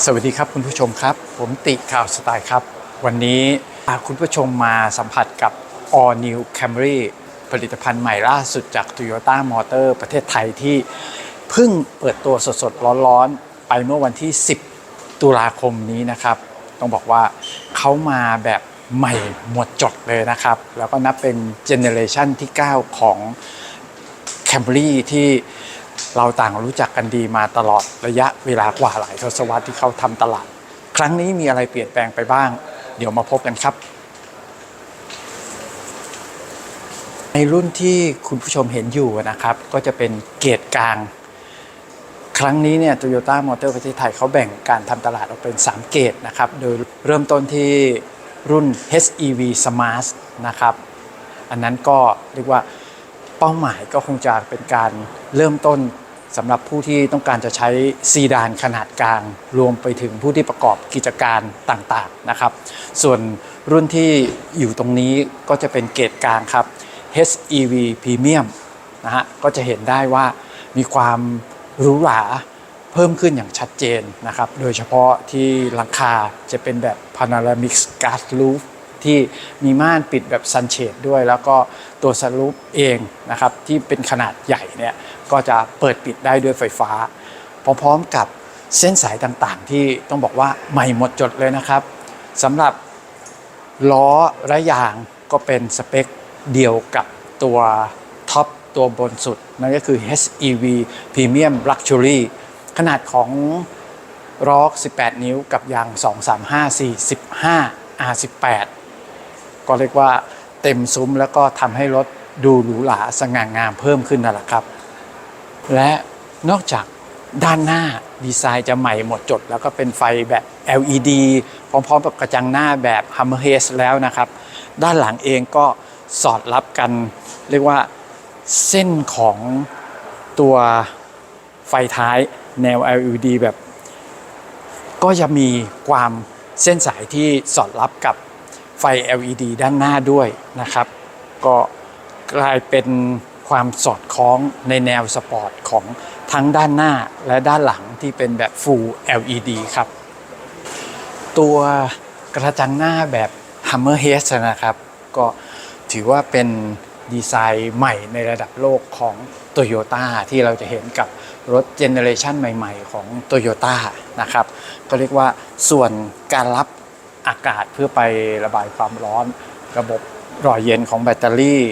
สวัสดีครับคุณผู้ชมครับ ผมติข่าวสไตล์ครับ วันนี้พาคุณผู้ชมมาสัมผัสกับ All New Camry ผลิตภัณฑ์ใหม่ล่าสุดจาก Toyota Motor ประเทศไทยที่เพิ่งเปิดตัวสดๆ ร้อนๆ ไปเมื่อวันที่ 10 ตุลาคมนี้นะครับ ต้องบอกว่าเขามาแบบใหม่หมดจดเลยนะครับ แล้วก็นับเป็นเจเนเรชันที่ 9 ของแคมบรีที่ เราต่างรู้จักกันดีมาตลอดระยะเวลากว่าหลายทศวรรษที่เขาทำตลาด ครั้งนี้มีอะไรเปลี่ยนแปลงไปบ้าง เดี๋ยวมาพบกันครับ ในรุ่นที่คุณผู้ชมเห็นอยู่นะครับ ก็จะเป็นเกรดกลาง ครั้งนี้เนี่ย Toyota Motor ประเทศไทยเขาแบ่งการทำตลาดออกเป็น 3 เกรดนะครับ โดยเริ่มต้นที่รุ่น HEV Smart นะครับ อันนั้นก็เรียกว่า เป้าหมายก็คงจะเป็นการเริ่มต้นสำหรับผู้ที่ต้องการจะใช้ซีดานขนาดกลาง รวมไปถึงผู้ที่ประกอบกิจการต่างๆนะครับ ส่วนรุ่นที่อยู่ตรงนี้ก็จะเป็นเกรดกลางครับ HEV Premium นะฮะก็จะเห็นได้ว่ามีความหรูหราเพิ่มขึ้นอย่างชัดเจนนะครับ โดยเฉพาะที่หลังคาจะเป็นแบบ Panoramic Glass Roof ที่มีม่านปิดแบบซันเชดด้วย แล้วก็ตัวสลูปเองนะครับที่เป็นขนาดใหญ่เนี่ยก็จะเปิดปิดได้ด้วยไฟฟ้า พร้อมๆกับเส้นสายต่างๆ ที่ต้องบอกว่าใหม่หมดจดเลยนะครับสำหรับล้อและยางก็เป็นสเปคเดียวกับตัวท็อปตัวบนสุด นั่นก็คือ HEV Premium Luxury ขนาดของร็อ18 นิ้วกับยาง 235 45 R18 ก็เรียกว่าเต็มซุ้มแล้วก็ทำให้รถดูหรูหราสง่างามเพิ่มขึ้นนั่นแหละครับ และนอกจากด้านหน้าดีไซน์จะใหม่หมดจด แล้วก็เป็นไฟแบบ LED พร้อมๆกับกระจังหน้าแบบ Hammer h e d แล้วนะครับ ด้านหลังเองก็สอดรับกัน เรียกว่าเส้นของตัวไฟท้ายแนว LED แบบ ก็จะมีความเส้นสายที่สอดรับกับ ไฟ LED ด้านหน้าด้วยนะครับ ก็กลายเป็นความสอดคล้องในแนวสปอร์ตของทั้งด้านหน้าและด้านหลังที่เป็นแบบ Full LED ครับ ตัวกระจังหน้าแบบ Hammer h e a d นะครับ ก็ถือว่าเป็นดีไซน์ใหม่ในระดับโลกของ Toyota ที่เราจะเห็นกับรถเจเนเรชันใหม่ ๆ ของ Toyota นะครับ ก็เรียกว่าส่วนการรับ อากาศเพื่อไประบายความร้อน ระบบหล่อเย็นของแบตเตอรี่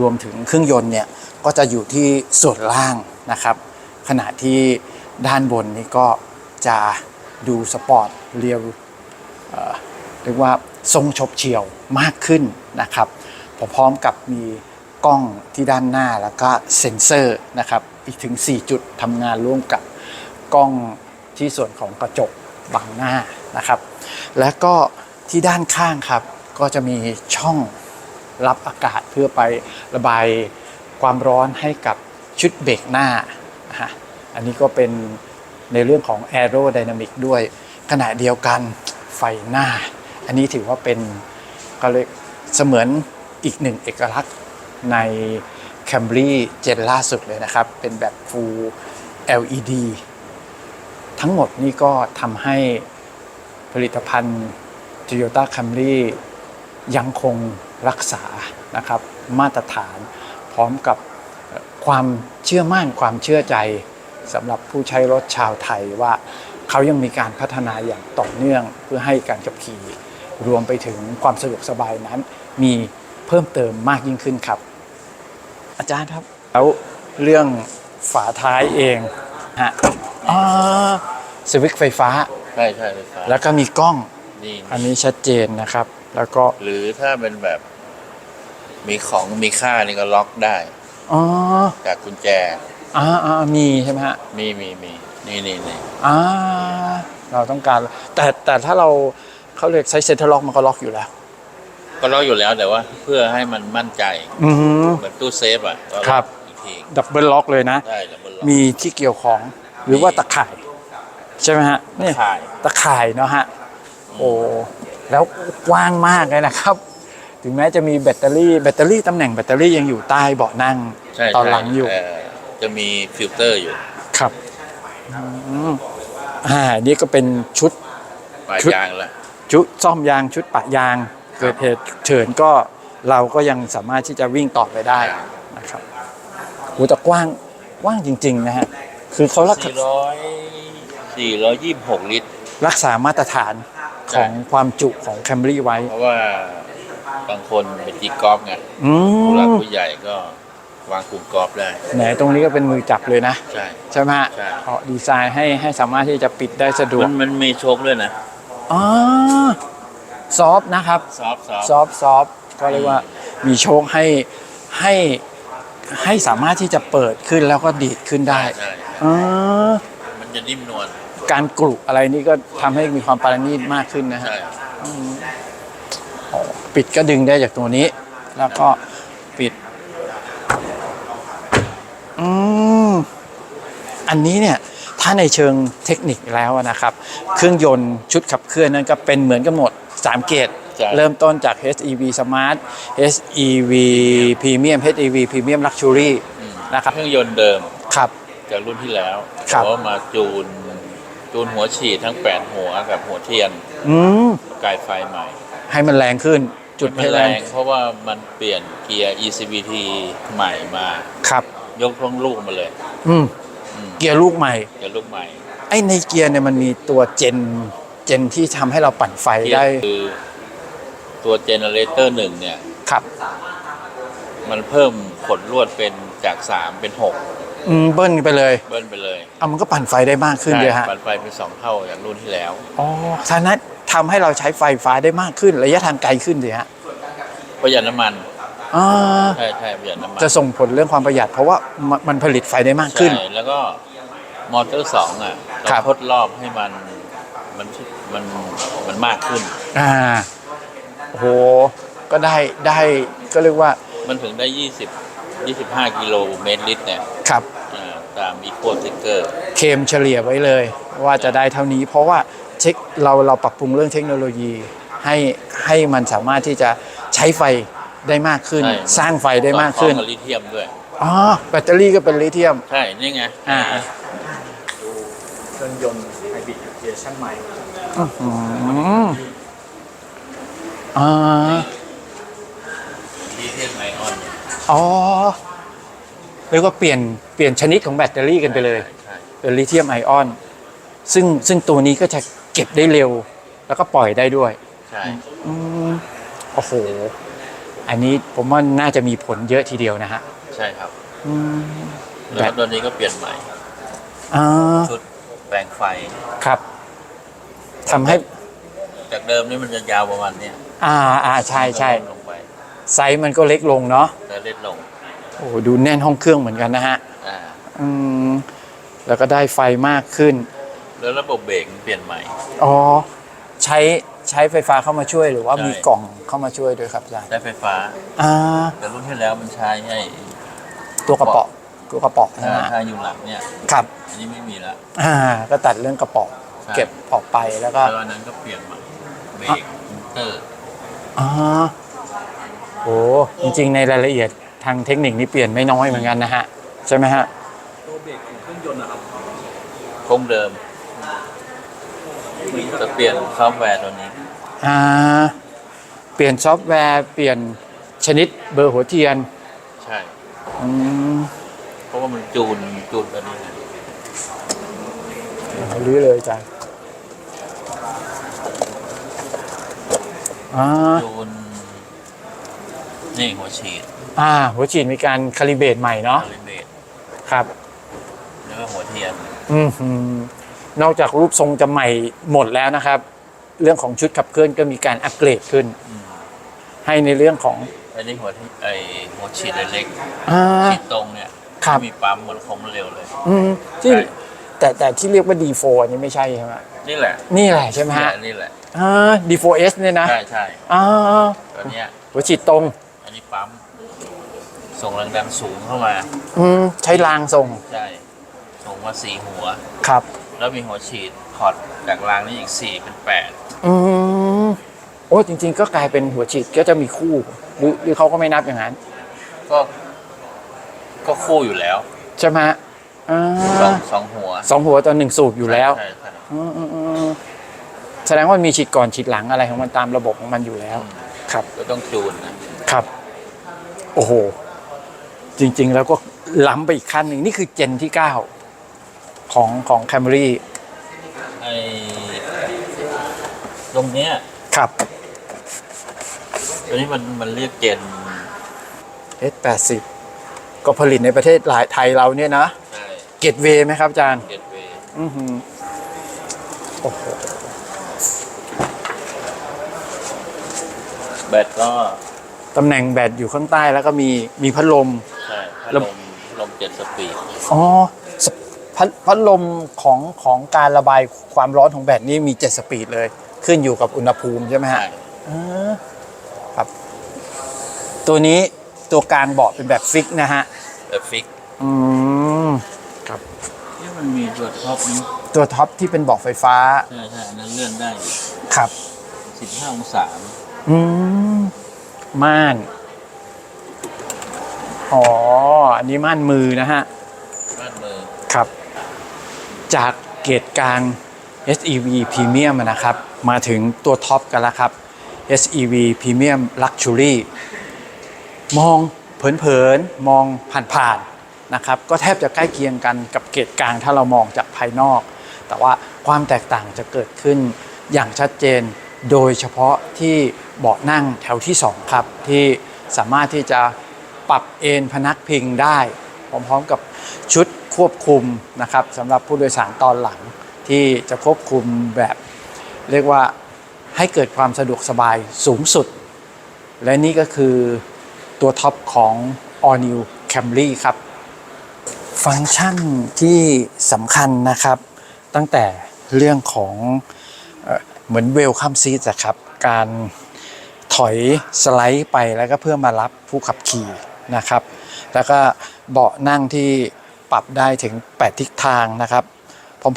รวมถึงเครื่องยนต์เนี่ยก็จะอยู่ที่ส่วนล่างนะครับ ขณะที่ด้านบนนี่ก็จะดูสปอร์ตเรียวเรียกว่าทรงฉบเฉียวมากขึ้นนะครับพร้อมกับมีกล้องที่ด้านหน้าแล้วก็เซ็นเซอร์นะครับอีกถึง 4 จุดทำงานร่วมกับกล้องที่ส่วนของกระจกบังหน้านะครับ และก็ที่ด้านข้างครับ ก็จะมีช่องรับอากาศเพื่อไประบายความร้อนให้กับชุดเบรกหน้านะฮะอันนี้ก็เป็นในเรื่องของ Aerodynamic ด้วย ขณะเดียวกันไฟหน้า อันนี้ถือว่าเป็นก็เลยเสมือนอีกหนึ่งเอกลักษณ์ใน Camry เจนล่าสุดเลยนะครับ เป็นแบบ Full LED ทั้งหมดนี่ก็ทำให้ ผลิตภัณฑ์ Toyota Camry ยังคงรักษานะครับมาตรฐานพร้อมกับเอ่อความเชื่อมั่นความเชื่อใจสำหรับผู้ใช้รถชาวไทยว่าเขายังมีการพัฒนาอย่างต่อเนื่องเพื่อให้การขับขี่ รวมไปถึงความสะดวกสบายนั้น มีเพิ่มเติมมากยิ่งขึ้นครับ อาจารย์ครับแล้วเรื่องฝาท้ายเองฮะอ่าสวิตช์ไฟฟ้า ใช่ใช่ไฟฟ้าแล้วก็มีกล้องนี่อันนี้ชัดเจนนะครับ แล้วก็หรือถ้าเป็นแบบ มีของมีค่านี่ก็ล็อกได้อ๋อจากกุญแจอ่าอ่ามีใช่ไหมฮะมีมีมีนี่นี่นี่อ่าเราต้องการ แต่แต่ถ้าเราเขาเรียกใช้เซ็นทรัลล็อกมันก็ล็อกอยู่แล้ว ก็ล็อกอยู่แล้วแต่ว่า เพื่อให้มันมั่นใจอือฮึเหมือนตู้เซฟอะก็ล็อกครับอีกทีดับเบิลล็อกเลยนะ ได้แต่บนล็อกมีที่เกี่ยวของหรือว่าตะข่าย ใช่ไหมฮะเนี่ยถ่ายตะข่ายเนาะฮะโอ้แล้วกว้างมากเลยนะครับ ถึงแม้จะมีแบตเตอรี่แบตเตอรี่ตำแหน่งแบตเตอรี่ยังอยู่ใต้เบาะนั่งใช่ตอนใช่หลังอยู่เจะมีฟิลเตอร์อยู่ครับอืมอ่านี่ก็เป็นชุดปลายชุดยางละชุดซ่อมยางชุดปะยางเกิดเหตุฉุกเฉินก็เราก็ยังสามารถที่จะวิ่งต่อไปได้นะครับโหแต่กว้างกว้างจริง ๆ นะฮะ คือเขารักสี่ร้อย สี่ร้อยยี่สิบหกลิตร รักษามาตรฐานของความจุของแคมรี่ไว้ เพราะว่าบางคนไปตีกอล์ฟไงอืผู้หลักมผู้ใหญ่ก็วางกลุ่มกอล์ฟได้ ไหนตรงนี้ก็เป็นมือจับเลยนะ ใช่ ใช่ไหมฮะใช่เขาดีไซน์ให้ให้สามารถที่จะปิดได้สะดวมักนมันมีโชคด้วยนะ อ๋อซอฟต์นะครับ ซอฟต์ซอฟต์ซอฟต์ซอฟต์ก็เรียกว่ามีโชคให้ให้ให้สามารถที่จะเปิดขึ้นแล้วก็ดีดขึ้นได้ใช่ใช่อ๋อมันจะนิ่มนวล การกรุอะไรนี่ก็ทำให้มีความปราณีตมากขึ้นนะฮะ ใช่อ๋อปิดก็ดึงได้จากตัวนี้ แล้วก็ปิด อืม อันนี้เนี่ย ถ้าในเชิงเทคนิคแล้วนะครับ เครื่องยนต์ชุดขับเคลื่อนนั้นก็เป็นเหมือนกันหมด 3 เกรดใช่ เริ่มต้นจาก HEV Smart HEV Premium HEV Premium Luxury อืมนะครับ เครื่องยนต์เดิมครับ จากรุ่นที่แล้วครับ แต่ว่ามาจูน จูนหัวฉีดทั้งแปดหัวกับหัวเทียนอืมกายไฟใหม่ให้มันแรงขึ้น จุดมันให้แรแรงงเพราะว่ามันเปลี่ยนเกียร์ ECVT ใหม่มา ครับ ยกทั้งลูกมาเลยอืมอืมเกียร์ลูกใหม่ เกียร์ลูกใหม่ ไอ้ในเกียร์เนี่ยมันมีตัวเจน เจนที่ทำให้เราปั่นไฟเกียได้ร์คือตัวเจเนเรเตอร์หนึ่งเนี่ย ครับ มันเพิ่มขนลวดเป็นจาก3เป็น อืมเบิ้ลไปเลย6เบิ้ลไปเลยเอามันก็ปั่นไฟได้มากขึ้นเลยฮะปั่นไฟเป็นสองเท่าจากรุ่นที่แล้วอ๋อท่านั้นทำให้เราใช้ไฟฟ้าได้มากขึ้นระยะทางไกลขึ้นสิฮะประหยัดน้ำมันอ่าใช่ใช่ประหยัดน้ำมันจะส่งผลเรื่องความประหยัด เพราะว่ามันมันผลิตไฟได้มากขึ้นใช่แล้วก็มอเตอร์สองอะเราครับทดรอบให้มันมันมันมันมากขึ้นอ่าโอ้โหก็ได้ได้ก็เรียกว่ามันถึงได้20 25 กิโลเมตรลิตรเนี่ยขับ อ่าตามอีโคติกเกอร์ เคมเฉลี่ยไว้เลยว่าจะได้เท่านี้ เพราะว่าเทคเราเราปรับปรุงเรื่องเทคโนโลยีให้ให้มันสามารถที่จะใช้ไฟได้มากขึ้นสร้างไฟได้มากขึ้นกับลิเธียมด้วย อ๋อแบตเตอรี่ก็เป็นลิเธียม ใช่ นี่ไงอ่า เครื่องยนต์ไฮบริดเวอร์ชันใหม่ อืมอ่า ลิเธียมไอออน อ๋อเรียกว่าเปลี่ยนเปลี่ยนชนิดของแบตเตอรี่กันไปเลยใช่เป็นลิเธียมไอออนซึ่งซึ่งตัวนี้ก็จะเก็บได้เร็ว แล้วก็ปล่อยได้ด้วยใช่อืมโอ้โห อันนี้ผมว่าน่าจะมีผลเยอะทีเดียวนะฮะใช่ครับ อืมแล้วก็ตัวนี้ก็เปลี่ยนใหม่อ่าชุดแปลงไฟ ครับทำให้ จากเดิมนี่มันจะยาวประมาณเนี้ยอ่าอ่าใช่ใช่ลงไป ไซส์มันก็เล็กลงเนาะแต่เล็ดลงโอ้โหดูแน่นห้องเครื่องเหมือนกันนะฮะอ่าอืมแล้วก็ได้ไฟมากขึ้น แล้วระบบเบรกเปลี่ยนใหม่ อ๋อ ใช้ใช้ไฟฟ้าเข้ามาช่วยหรือว่าใช่ มีกล่องเข้ามาช่วยด้วยครับอาจารย์ได้ไฟฟ้า อ่า แต่รุ่นที่แล้วมันใช้ไอ้ตัวกระเป๋อตัวกระเป๋อใช่ไหมถ้าอยู่หลังเนี่ยครับ อันนี้ไม่มีแล้วอ่า ก็ตัดเรื่องกระเป๋อใช่ เก็บออกไปแล้วก็แล้วอันนั้นก็เปลี่ยนใหม่เบรกมอเตอร์อ่า โอ้จริงๆ ในรายละเอียดทางเทคนิคนี่เปลี่ยนไม่น้อยเหมือนกันนะฮะ ใช่ไหมฮะตัวเบรกของเครื่องยนต์นะครับคงเดิมจะเปลี่ยนซอฟต์แวร์ตัวนี้อ่าเปลี่ยนซอฟต์แวร์เปลี่ยนชนิดเบอร์หัวเทียน ใช่อืมเพราะว่ามันจูนจูนตัวนี้ไงรื้อเลยอาจารย์อ่าจูน นี่หัวฉีดอ่า หัวฉีดมีการคาลิเบรตใหม่เนาะคาลิเบรตครับ แล้วก็หัวเทียน อืมหือนอกจากรูปทรงจะใหม่หมดแล้วนะครับ เรื่องของชุดขับเคลื่อนก็มีการอัปเกรดขึ้นอืมให้ในเรื่องของอันนี้หัวที่ไอหัวฉีดเล็กอ่าๆฉีดตรงเนี่ยครับมีปั๊มเหมือนคมเร็วเลย อืมที่ใช่แต่แต่ที่เรียกว่า D4 อันนี้ไม่ใช่ใช่ไหมนี่แหละ นี่แหละใช่ไหมนี่แหฮะละนี่แหละอ่า D4S เนี่ยนะ ใช่ใช่อ่าตัวเนี้ยหัวฉีดตรงอั นนี้ปั๊ม ส่งแรงดันสูงเข้ามา อืมใช้รางส่งใช่ ส่งมาสี่หัว ครับ แล้วมีหัวฉีดพอร์ตจากรางนี้อีกสี่เป็นแปดอืมโอ้จริง ๆ ก็กลายเป็นหัวฉีดก็จะมีคู่ หรือหรือเขาก็ไม่นับอย่างนั้น ก็ ก็คู่อยู่แล้วใช่ไหมฮะอ่าสองสองหัวสองหัวต่อหนึ่งสูบอยู่แล้วใช่ใช่ออืมอืมอืมแสดงว่ามันมีฉีดก่อนฉีดหลังอะไรของมันตามระบบของมันอยู่แล้ว ครับ ก็ต้องจูนนะครับ โอ้โห จริงๆ แล้วก็ล้ำไปอีกขั้นหนึ่งนี่คือเจนที่ 9 ของของ Camry ไอตรงเนี้ยครับ ตัวนี้มันมันเรียกเจน S80 ก็ผลิตในประเทศหลายไทยเราเนี่ยนะ ใช่เกตเวไหมครับอาจารย์ เกตเวย์อือหือโอ้โห แบตก็ ตำแหน่งแบตอยู่ข้างใต้แล้วก็มีมีพัดลม ใช่พัดแล้ลวมพัดลมเจ็ดสปีดอ๋อสพัดพัดลมของของการระบายความร้อนของแบตนี่มี7สปีดเลย ขึ้นอยู่กับอุณหภูมิใช่ไหมฮะใช่อ่าครับ ตัวนี้ตัวการเบาะเป็นแบบฟิกนะฮะ แบบฟิกอืม นี่มันมีตัวท็อปนี้ตัวท็อปที่เป็นเบาะไฟฟ้าใช่ใช่อันนั้นเลื่อนได้ครับ สิบห้าองศาอืม ม่าน อ๋อ อันนี้ม่านมือนะฮะ บ้านมือครับ จากเกรดกลาง SEV Premium อะนะครับ มาถึงตัวท็อปกันแล้วครับ SEV Premium Luxury มองเผินๆ มองผ่านๆ นะครับ ก็แทบจะใกล้เคียงกันกับเกรดกลางถ้าเรามองจากภายนอก แต่ว่าความแตกต่างจะเกิดขึ้นอย่างชัดเจน โดยเฉพาะที่เบาะนั่งแถวที่ 2 ครับ ที่สามารถที่จะปรับเอนพนักพิงได้ พร้อมๆกับชุดควบคุมนะครับสำหรับผู้โดยสารตอนหลังที่จะควบคุมแบบเรียกว่าให้เกิดความสะดวกสบายสูงสุด และนี่ก็คือตัวท็อปของ All New Camry ครับ ฟังก์ชันที่สำคัญนะครับ ตั้งแต่เรื่องของ เหมือนเวลคัมซีทครับ การถอยสไลด์ไปแล้วก็เพื่อมารับผู้ขับขี่นะครับ แล้วก็เบาะนั่งที่ปรับได้ถึง 8 ทิศทางนะครับ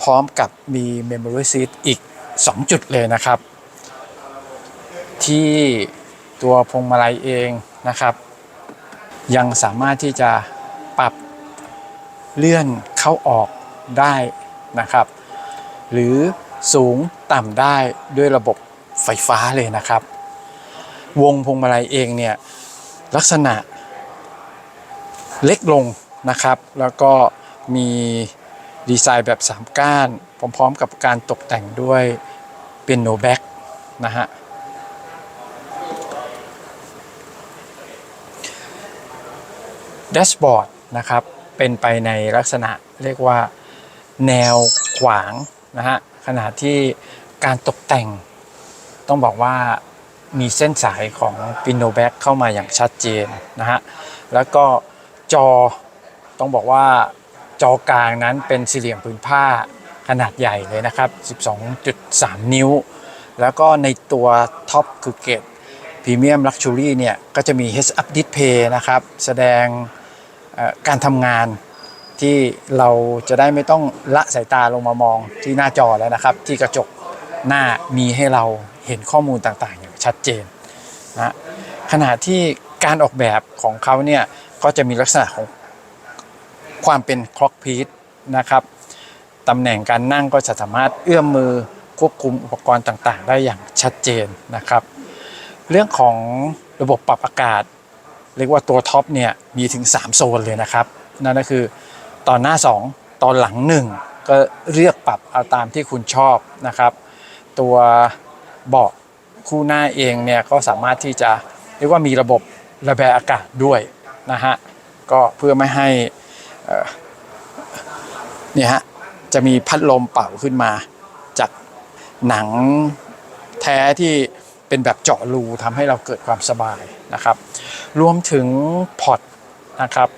พร้อมๆกับมี Memory Seat อีก 2 จุดเลยนะครับ ที่ตัวพวงมาลัยเองนะครับ ยังสามารถที่จะปรับเลื่อนเข้าออกได้นะครับ หรือสูง ต่ำได้ด้วยระบบไฟฟ้าเลยนะครับ วงพวงมาลัยเองเนี่ยลักษณะเล็กลงนะครับ แล้วก็มีดีไซน์แบบ 3 ก้าน พร้อมๆกับการตกแต่งด้วยเป็นโนแบ็กนะฮะแดชบอร์ดนะครับ เป็นไปในลักษณะเรียกว่าแนวขวางนะฮะ ขณะที่การตกแต่งต้องบอกว่ามีเส้นสายของปิโนแบ็กเข้ามาอย่างชัดเจนนะฮะ แล้วก็จอต้องบอกว่าจอกลางนั้นเป็นสี่เหลี่ยมผืนผ้าขนาดใหญ่เลยนะครับ 12.3 นิ้ว แล้วก็ในตัวท็อปคือเกรดพรีเมียมลักชัวรี่เนี่ย ก็จะมี Heads Up Display นะครับ แสดงการทำงาน ที่เราจะได้ไม่ต้องละสายตาลงมามองที่หน้าจอแล้วนะครับ ที่กระจกหน้ามีให้เราเห็นข้อมูลต่างๆ อย่างชัดเจนนะขณะที่การออกแบบของเขาเนี่ยก็จะมีลักษณะของความเป็นคล็อกพีทนะครับตำแหน่งการนั่งก็จะสามารถเอื้อมมือควบคุมอุปกรณ์ต่างๆ ได้อย่างชัดเจนนะครับ เรื่องของระบบปรับอากาศ เรียกว่าตัวท็อปเนี่ยมีถึง 3 โซนเลยนะครับ นั่นก็คือ ตอนหน้า 2 ตอนหลัง 1 ก็เลือกปรับเอาตามที่คุณชอบนะครับ ตัวเบาะคู่หน้าเองเนี่ยก็สามารถที่จะเรียกว่ามีระบบระบายอากาศด้วยนะฮะก็เพื่อไม่ให้เนี่ยฮะจะมีพัดลมเป่าขึ้นมา จากหนังแท้ที่เป็นแบบเจาะรูทำให้เราเกิดความสบายนะครับ รวมถึงพอร์ตนะครับ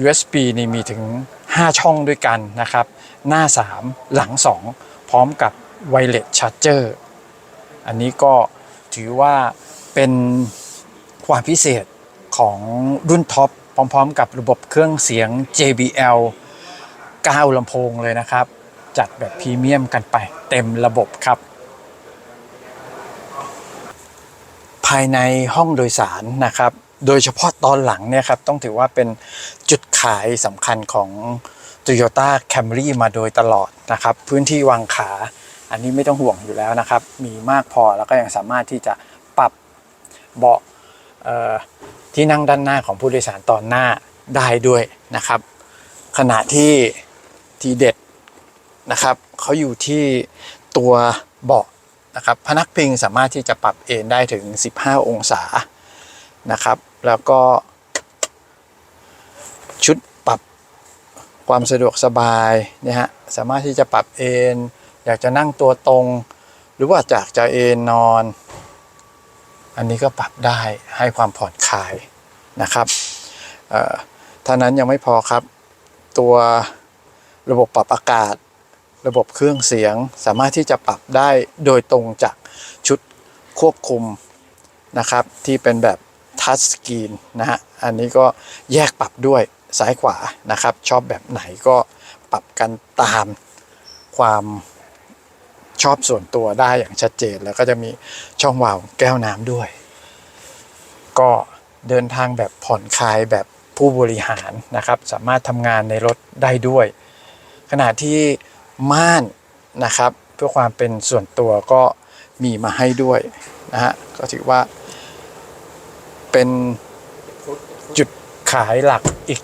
USB นี่มีถึง 5 ช่องด้วยกันนะครับ หน้า 3 หลัง 2 พร้อมกับ Wireless Charger อันนี้ก็ถือว่าเป็นความพิเศษของรุ่นท็อปพร้อมๆ กับระบบเครื่องเสียง JBL 9ลำโพงเลยนะครับ จัดแบบพรีเมียมกันไปเต็มระบบครับ ภายในห้องโดยสารนะครับ โดยเฉพาะตอนหลังเนี่ยครับต้องถือว่าเป็นจุดขายสำคัญของ Toyota Camry มาโดยตลอดนะครับ พื้นที่วางขา อันนี้ไม่ต้องห่วงอยู่แล้วนะครับ มีมากพอแล้วก็ยังสามารถที่จะปรับเบาะที่นั่งด้านหน้าของผู้โดยสารตอนหน้าได้ด้วยนะครับ ขณะที่ทีเด็ดนะครับเขาอยู่ที่ตัวเบาะนะครับพนักพิงสามารถที่จะปรับเอนได้ถึง 15 องศานะครับ แล้วก็ ชุดปรับความสะดวกสบายนี่ยฮะสามารถที่จะปรับเอนอยากจะนั่งตัวตรง หรือว่าอยากจะเอนนอน อันนี้ก็ปรับได้ให้ความผ่อนคลายนะครับเท่านั้นยังไม่พอครับ ตัวระบบปรับอากาศ ระบบเครื่องเสียงสามารถที่จะปรับได้โดยตรงจากชุดควบคุมนะครับ ที่เป็นแบบ ทัชสกรีนนะฮะอันนี้ก็แยกปรับด้วยซ้ายขวานะครับชอบแบบไหนก็ปรับกันตามความชอบส่วนตัวได้อย่างชัดเจน แล้วก็จะมีช่องวาล์วแก้วน้ำด้วย ก็เดินทางแบบผ่อนคลายแบบผู้บริหารนะครับ สามารถทำงานในรถได้ด้วย ขณะที่ม่านนะครับ เพื่อความเป็นส่วนตัวก็มีมาให้ด้วยนะฮะก็ถือว่า เป็นจุดขายหลักอีก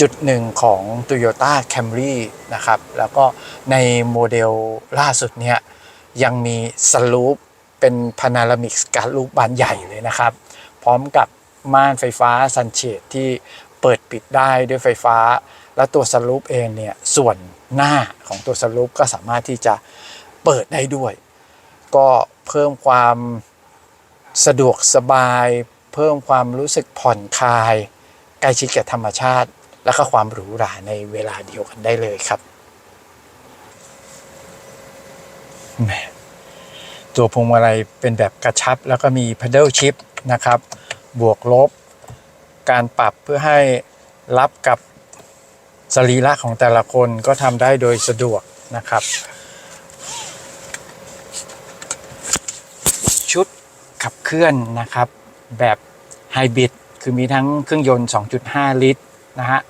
จุดหนึ่งของ Toyota Camry นะครับ แล้วก็ในโมเดลล่าสุดเนี่ยยังมีสลูปเป็นพานารามิกการลูปบานใหญ่เลยนะครับ พร้อมกับม่านไฟฟ้าซันเชดที่เปิดปิดได้ด้วยไฟฟ้า แล้วตัวสลูปเองเนี่ยส่วนหน้าของตัวสลูปก็สามารถที่จะเปิดได้ด้วย ก็เพิ่มความ สะดวกสบาย เพิ่มความรู้สึกผ่อนคลายใกล้ชิดกับธรรมชาติ และก็ความหรูหราในเวลาเดียวกันได้เลยครับตัวพวงมาลัยเป็นแบบกระชับ แล้วก็มี pedal shift นะครับ บวกลบ การปรับเพื่อให้รับกับสรีระของแต่ละคนก็ทำได้โดยสะดวกนะครับ ชุด ขับเคลื่อนนะครับ แบบไฮบริดคือมีทั้งเครื่องยนต์ 2.5 ลิตรนะฮะ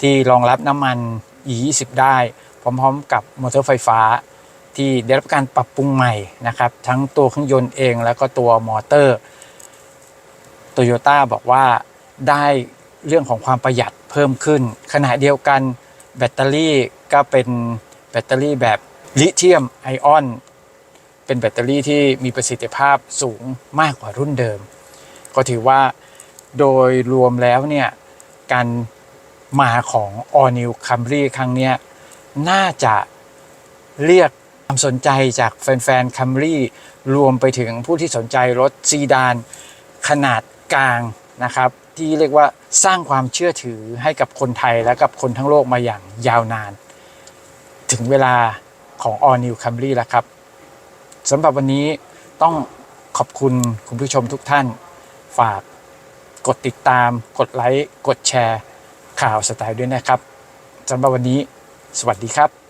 ที่รองรับน้ำมัน E20 ได้ พร้อมๆ กับมอเตอร์ไฟฟ้า ที่ได้รับการปรับปรุงใหม่นะครับ ทั้งตัวเครื่องยนต์เองแล้วก็ตัวมอเตอร์โตโยต้าบอกว่าได้เรื่องของความประหยัดเพิ่มขึ้น ขณะเดียวกันแบตเตอรี่ก็เป็นแบตเตอรี่แบบลิเธียมไอออน เป็นแบตเตอรี่ที่มีประสิทธิภาพสูงมากกว่ารุ่นเดิม ก็ถือว่าโดยรวมแล้วเนี่ยการมาของ All New Camry ครั้งนี้น่าจะเรียกความสนใจจากแฟนๆ Camry รวมไปถึงผู้ที่สนใจรถซีดานขนาดกลางนะครับ ที่เรียกว่าสร้างความเชื่อถือให้กับคนไทยและกับคนทั้งโลกมาอย่างยาวนาน ถึงเวลาของ All New Camry แล้วครับ สำหรับวันนี้ต้องขอบคุณคุณผู้ชมทุกท่าน ฝากกดติดตาม กดไลค์ กดแชร์ ข่าวสไตล์ด้วยนะครับสำหรับวันนี้ สวัสดีครับ